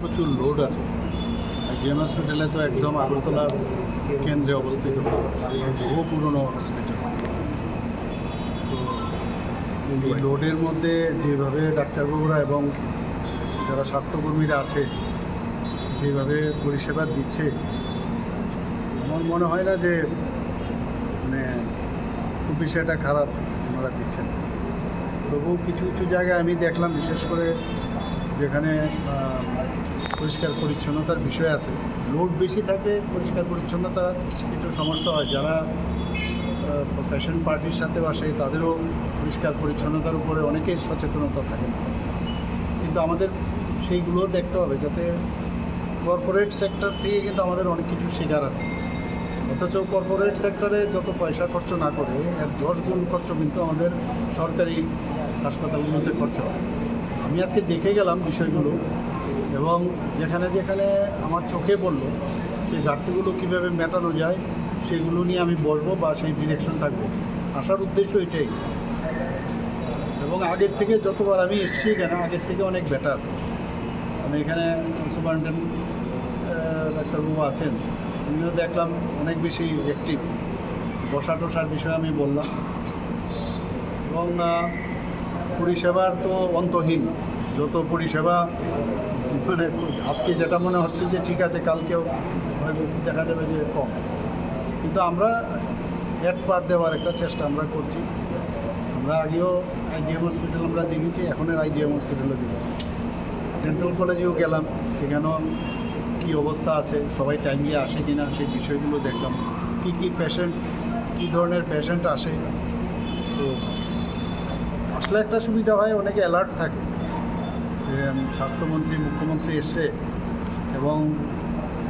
প্রচুর লোড আছে। আর জিএম হসপিটালে তো একদম আগরতলার কেন্দ্রে অবস্থিত। বহু পুরনো হসপিটাল তো এই লোডের মধ্যে যেভাবে ডাক্তারবাবুরা এবং যারা স্বাস্থ্যকর্মীরা আছে যেভাবে পরিষেবা দিচ্ছে আমার মনে হয় না যে মানে খুব বিষয়টা খারাপ ওনারা দিচ্ছেন। তবুও কিছু কিছু জায়গায় আমি দেখলাম বিশেষ করে যেখানে পরিষ্কার পরিচ্ছন্নতার বিষয় আছে। লোড বেশি থাকলে পরিষ্কার পরিচ্ছন্নতা একটু সমস্যা হয়। যারা ফ্যাশন পার্টির সাথে আসে, তাদেরও পরিষ্কার পরিচ্ছন্নতার উপরে অনেকের সচেতনতা থাকে। না কিন্তু আমাদের সেইগুলো দেখতে হবে যাতে কর্পোরেট সেক্টর থেকে কিন্তু আমাদের অনেক কিছু শেখার আছে। অথচ কর্পোরেট সেক্টরে যত পয়সা খরচ না করে, এক দশ গুণ খরচ কিন্তু আমাদের সরকারি হাসপাতালগুলোতে খরচ হয়। আমি আজকে দেখে গেলাম বিষয়গুলো। এবং যেখানে যেখানে আমার চোখে পড়ল, সেই ঘাটতিগুলো কীভাবে মেটানো যায়, সেগুলো নিয়ে আমি বলব বা সেই ডিরেকশন থাকব। আসার উদ্দেশ্য এটাই। এবং আগের থেকে যতবার আমি এসেছি এখানে, আগের থেকে অনেক বেটার আমি এখানে সুপারিনটেন্ডেন্ট ডাক্তারবাবু আছেন, উনিও দেখলাম অনেক বেশি অ্যাক্টিভ বসা টসার বিষয়ে আমি বললাম। এবং পরিষেবার তো অন্তহীন। যত পরিষেবা মানে আজকে যেটা মনে হচ্ছে যে ঠিক আছে, কালকেও দেখা যাবে যে কম। কিন্তু আমরা অ্যাড পার দেওয়ার একটা চেষ্টা আমরা করছি। আমরা আগেও আইজিএম হসপিটাল আমরা দেখেছি এখনের আইজিএম হসপিটালও দেখেছি। ডেন্টাল কলেজেও গেলাম, সেখানেও কী অবস্থা আছে, সবাই টাইমলি আসে কি না সেই বিষয়গুলো দেখলাম। কী কী পেশেন্ট কী ধরনের পেশেন্ট আসে। তো আসলে একটা সুবিধা হয়, অনেকে অ্যালার্ট থাকে। স্বাস্থ্যমন্ত্রী মুখ্যমন্ত্রী এসে এবং